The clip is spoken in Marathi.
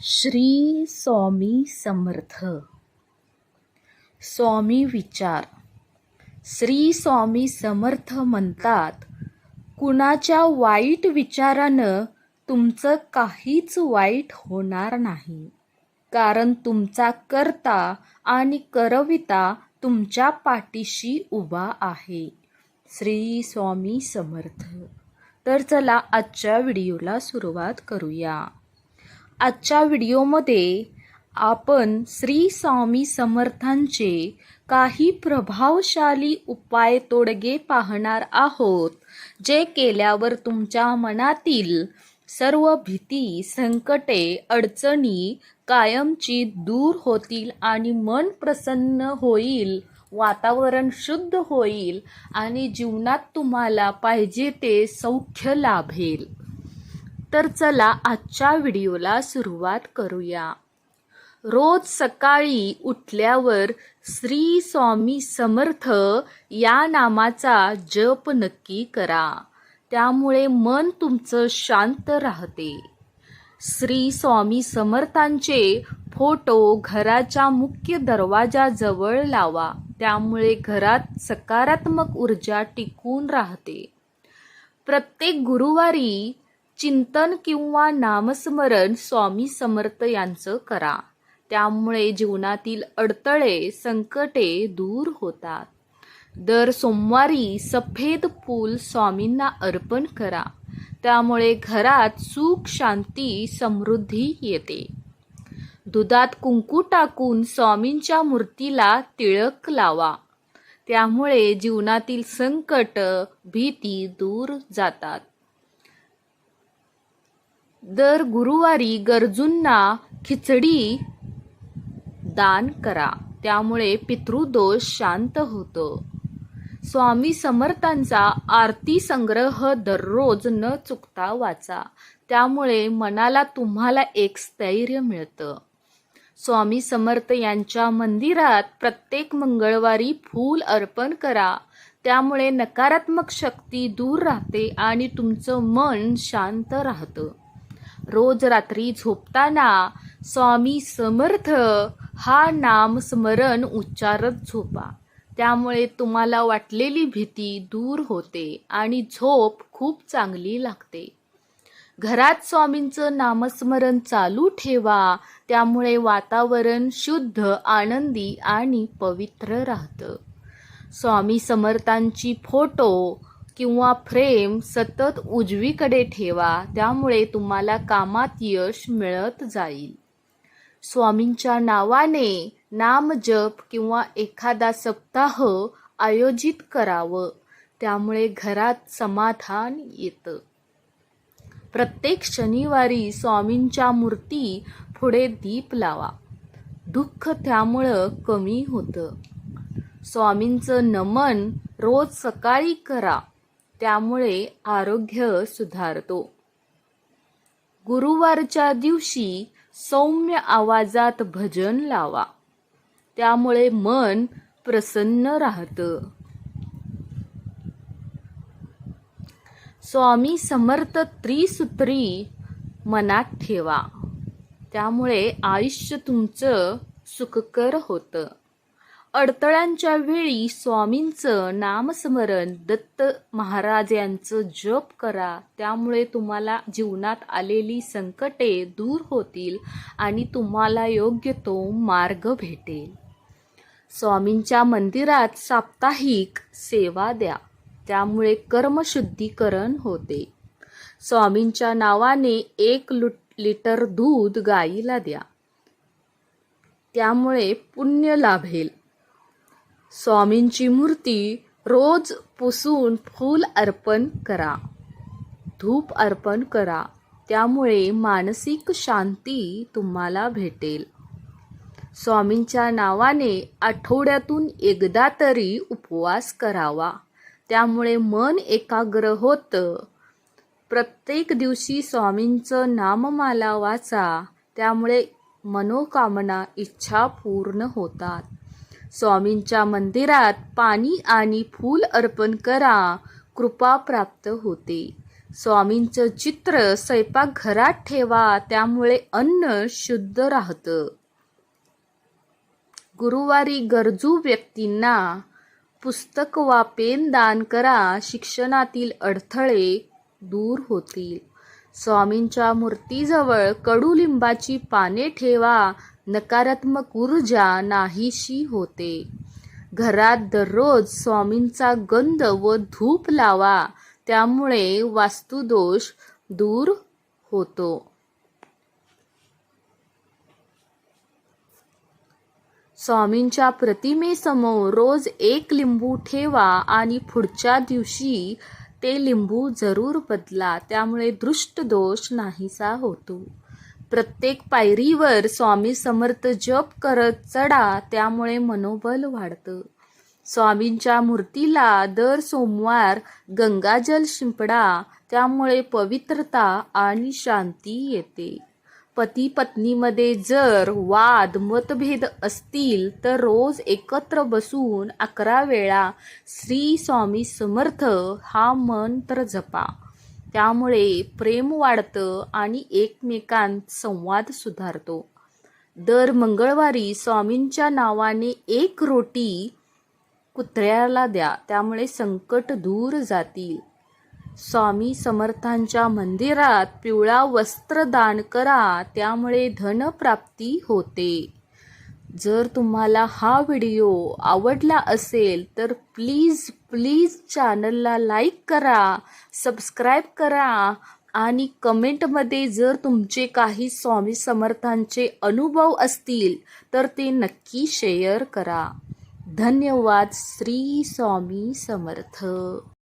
श्री स्वामी समर्थ. स्वामी विचार. श्री स्वामी समर्थ म्हणतात कुणाच्या वाईट विचारानं तुमचं काहीच वाईट होणार नाही. कारण तुमचा करता आणि करविता तुमच्या पाठीशी उभा आहे. श्री स्वामी समर्थ. तर चला आजच्या व्हिडिओला सुरुवात करूया. आजच्या व्हिडिओमध्ये आपण श्री स्वामी समर्थांचे काही प्रभावशाली उपाय तोडगे पाहणार आहोत जे केल्यावर तुमच्या मनातील सर्व भीती संकटे अडचणी कायमची दूर होतील आणि मन प्रसन्न होईल वातावरण शुद्ध होईल आणि जीवनात तुम्हाला पाहिजे ते सौख्य लाभेल. तर चला आजच्या व्हिडिओला सुरुवात करूया. रोज सकाळी उठल्यावर श्री स्वामी समर्थ या नामाचा जप नक्की करा. त्यामुळे मन तुमचं शांत राहते. श्री स्वामी समर्थांचे फोटो घराच्या मुख्य दरवाजाजवळ लावा. त्यामुळे घरात सकारात्मक ऊर्जा टिकून राहते. प्रत्येक गुरुवारी चिंतन किंवा नामस्मरण स्वामी समर्थ यांचं करा. त्यामुळे जीवनातील अडथळे संकटे दूर होतात. दर सोमवारी सफेद फूल स्वामींना अर्पण करा. त्यामुळे घरात सुख शांती समृद्धी येते. दुधात कुंकू टाकून स्वामींच्या मूर्तीला टिळक लावा. त्यामुळे जीवनातील संकट भीती दूर जातात. दर गुरुवारी गरजूंना खिचडी दान करा. त्यामुळे पितृदोष शांत होतो. स्वामी समर्थांचा आरती संग्रह दररोज न चुकता वाचा. त्यामुळे मनाला तुम्हाला एक स्थैर्य मिळतं. स्वामी समर्थ यांच्या मंदिरात प्रत्येक मंगळवारी फूल अर्पण करा. त्यामुळे नकारात्मक शक्ती दूर राहते आणि तुमचं मन शांत राहतं. रोज रात्री झोपताना स्वामी समर्थ हा नाम स्मरण उच्चारत झोपा. त्यामुळे तुम्हाला वाटलेली भीती दूर होते आणि झोप खूप चांगली लागते. घरात स्वामींचं नामस्मरण चालू ठेवा त्यामुळे वातावरण शुद्ध आनंदी आणि पवित्र राहतं. स्वामी समर्थांची फोटो किंवा फ्रेम सतत उजवीकडे ठेवा त्यामुळे तुम्हाला कामात यश मिळत जाईल. स्वामींच्या नावाने नामजप किंवा एखादा सप्ताह आयोजित करावं त्यामुळे घरात समाधान येतं. प्रत्येक शनिवारी स्वामींच्या मूर्ती पुढे दीप लावा. दुःख त्यामुळं कमी होतं. स्वामींचं नमन रोज सकाळी करा. त्यामुळे आरोग्य सुधारतो. गुरुवारच्या दिवशी सौम्य आवाजात भजन लावा. त्यामुळे मन प्रसन्न राहतं. स्वामी समर्थ त्रिसूत्री मनात ठेवा. त्यामुळे आयुष्य तुमचं सुखकर होतं. अडथळ्यांच्या वेळी स्वामींचं नामस्मरण दत्त महाराज यांचं जप करा. त्यामुळे तुम्हाला जीवनात आलेली संकटे दूर होतील आणि तुम्हाला योग्य तो मार्ग भेटेल. स्वामींच्या मंदिरात साप्ताहिक सेवा द्या. त्यामुळे कर्मशुद्धीकरण होते. स्वामींच्या नावाने एक लुट लिटर दूध गाईला द्या. त्यामुळे पुण्य लाभेल. स्वामींची मूर्ती रोज पुसून फूल अर्पण करा. धूप अर्पण करा. त्यामुळे मानसिक शांती तुम्हाला भेटेल. स्वामींच्या नावाने आठवड्यातून एकदा तरी उपवास करावा. त्यामुळे मन एकाग्र होतं. प्रत्येक दिवशी स्वामींचं नाममाला वाचा. त्यामुळे मनोकामना इच्छा पूर्ण होतात. स्वामींच्या मंदिरात पाणी आणि फूल अर्पण करा. कृपा प्राप्त होते. स्वामींचं चित्र स्वयंपाकघरात ठेवा त्यामुळे अन्न शुद्ध राहतं. गुरुवारी गरजू व्यक्तींना पुस्तक वा पेन दान करा. शिक्षणातील अडथळे दूर होतील. स्वामींच्या मूर्तीजवळ कडुलिंबाची पाने ठेवा नकारात्मक ऊर्जा नाहीशी होते. घरात दररोज स्वामींचा गंध व धूप लावा त्यामुळे वास्तुदोष दूर होतो. स्वामींच्या प्रतिमेसमोर रोज एक लिंबू ठेवा आणि पुढच्या दिवशी ते लिंबू जरूर बदला त्यामुळे दृष्ट दोष नाहीसा होतो. प्रत्येक पायरीवर स्वामी समर्थ जप करत चढा त्यामुळे मनोबल वाढतं. स्वामींच्या मूर्तीला दर सोमवार गंगाजल शिंपडा त्यामुळे पवित्रता आणि शांती येते. पती पत्नीमध्ये जर वाद मतभेद असतील तर रोज एकत्र बसून अकरा वेळा श्री स्वामी समर्थ हा मंत्र जपा. त्यामुळे प्रेम वाढतं आणि एकमेकांत संवाद सुधारतो. दर मंगळवारी स्वामींच्या नावाने एक रोटी कुत्र्याला द्या त्यामुळे संकट दूर जातील. स्वामी समर्थांच्या मंदिरात पिवळा वस्त्र दान करा त्यामुळे धनप्राप्ती होते. जर तुम्हाला हा व्हिडिओ आवडला असेल तर प्लीज प्लीज चॅनलला लाईक करा सबस्क्राईब करा आणि कमेंटमध्ये जर तुमचे काही स्वामी समर्थांचे अनुभव असतील तर ते नक्की शेअर करा. धन्यवाद श्री स्वामी समर्थ.